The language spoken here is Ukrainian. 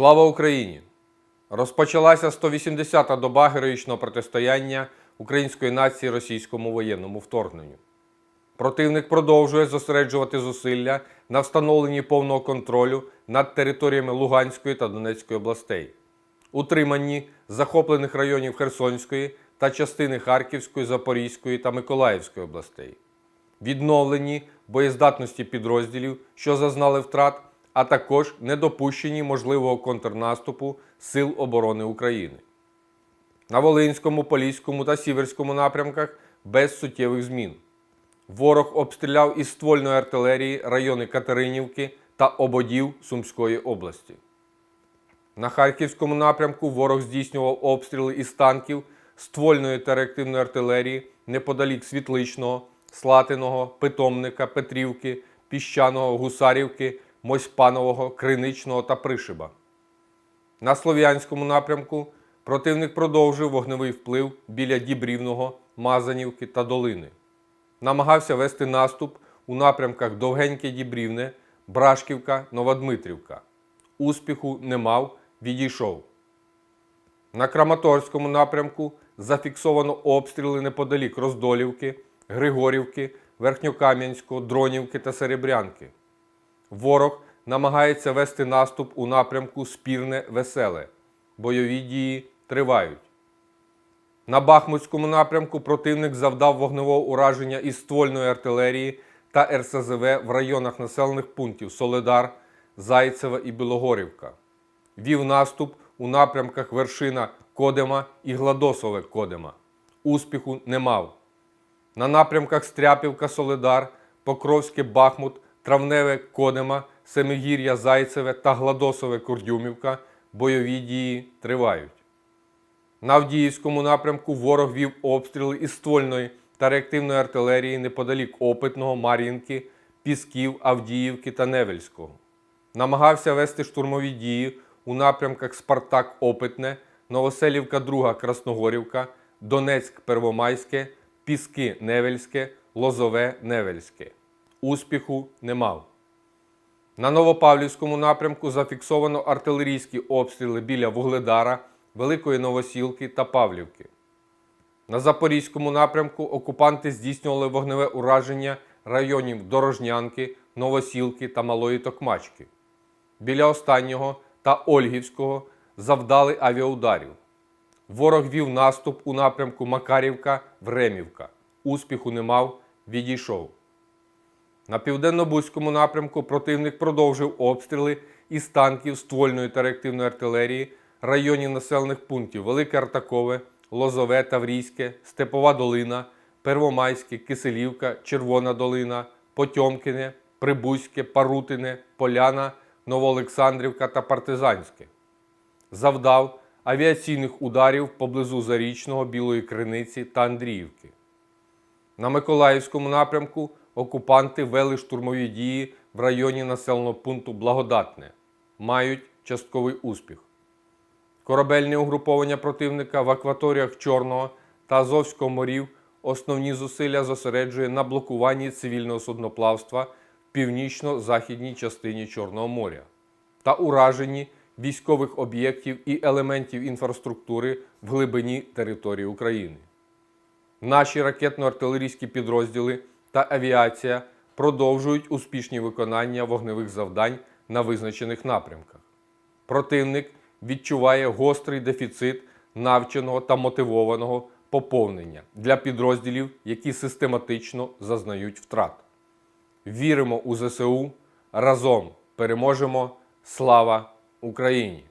Слава Україні! Розпочалася 180-та доба героїчного протистояння української нації російському воєнному вторгненню. Противник продовжує зосереджувати зусилля на встановленні повного контролю над територіями Луганської та Донецької областей, утриманні захоплених районів Херсонської та частини Харківської, Запорізької та Миколаївської областей, відновленні боєздатності підрозділів, що зазнали втрат, а також недопущенні можливого контрнаступу Сил оборони України. На Волинському, Поліському та Сіверському напрямках без суттєвих змін. Ворог обстріляв із ствольної артилерії райони Катеринівки та Ободів Сумської області. На Харківському напрямку ворог здійснював обстріли із танків, ствольної та реактивної артилерії неподалік Світличного, Слатиного, Питомника, Петрівки, Піщаного, Гусарівки, Мосьпанового, Криничного та Пришиба. На Слов'янському напрямку противник продовжив вогневий вплив біля Дібрівного, Мазанівки та Долини. Намагався вести наступ у напрямках Довгеньке Дібрівне, Брашківка, Новодмитрівка. Успіху не мав, відійшов. На Краматорському напрямку зафіксовано обстріли неподалік Роздолівки, Григорівки, Верхньокам'янського, Дронівки та Серебрянки. Ворог намагається вести наступ у напрямку Спірне Веселе. Бойові дії тривають. На Бахмутському напрямку противник завдав вогневого ураження із ствольної артилерії та РСЗВ в районах населених пунктів Соледар, Зайцева і Білогорівка. Вів наступ у напрямках Вершина Кодема і Гладосове Кодема. Успіху не мав. На напрямках Стряпівка Соледар, Покровське Бахмут, Травневе Кодема, Семигір'я Зайцеве та Гладосове Курдюмівка бойові дії тривають. На Авдіївському напрямку ворог вів обстріли із ствольної та реактивної артилерії неподалік Опитного, Мар'їнки, Пісків, Авдіївки та Невельського. Намагався вести штурмові дії у напрямках Спартак Опитне, Новоселівка 2 Красногорівка, Донецьк Первомайське, Піски Невельське, Лозове Невельське. Успіху не мав. На Новопавлівському напрямку зафіксовано артилерійські обстріли біля Вугледара, Великої Новосілки та Павлівки. На Запорізькому напрямку окупанти здійснювали вогневе ураження районів Дорожнянки, Новосілки та Малої Токмачки. Біля останнього та Ольгівського завдали авіаударів. Ворог вів наступ у напрямку Макарівка, Времівка. Успіху не мав, відійшов. На південно-бузькому напрямку противник продовжив обстріли із танків ствольної та реактивної артилерії районів населених пунктів Велике Артакове, Лозове, Таврійське, Степова Долина, Первомайське, Киселівка, Червона Долина, Потьомкине, Прибузьке, Парутине, Поляна, Новоолександрівка та Партизанське. Завдав авіаційних ударів поблизу Зарічного, Білої Криниці та Андріївки. На Миколаївському напрямку окупанти вели штурмові дії в районі населеного пункту Благодатне. Мають частковий успіх. Корабельне угруповання противника в акваторіях Чорного та Азовського морів основні зусилля зосереджує на блокуванні цивільного судноплавства в північно-західній частині Чорного моря та ураженні військових об'єктів і елементів інфраструктури в глибині території України. Наші ракетно-артилерійські підрозділи та авіація продовжують успішні виконання вогневих завдань на визначених напрямках. Противник відчуває гострий дефіцит навченого та мотивованого поповнення для підрозділів, які систематично зазнають втрат. Віримо у ЗСУ разом переможемо! Слава Україні!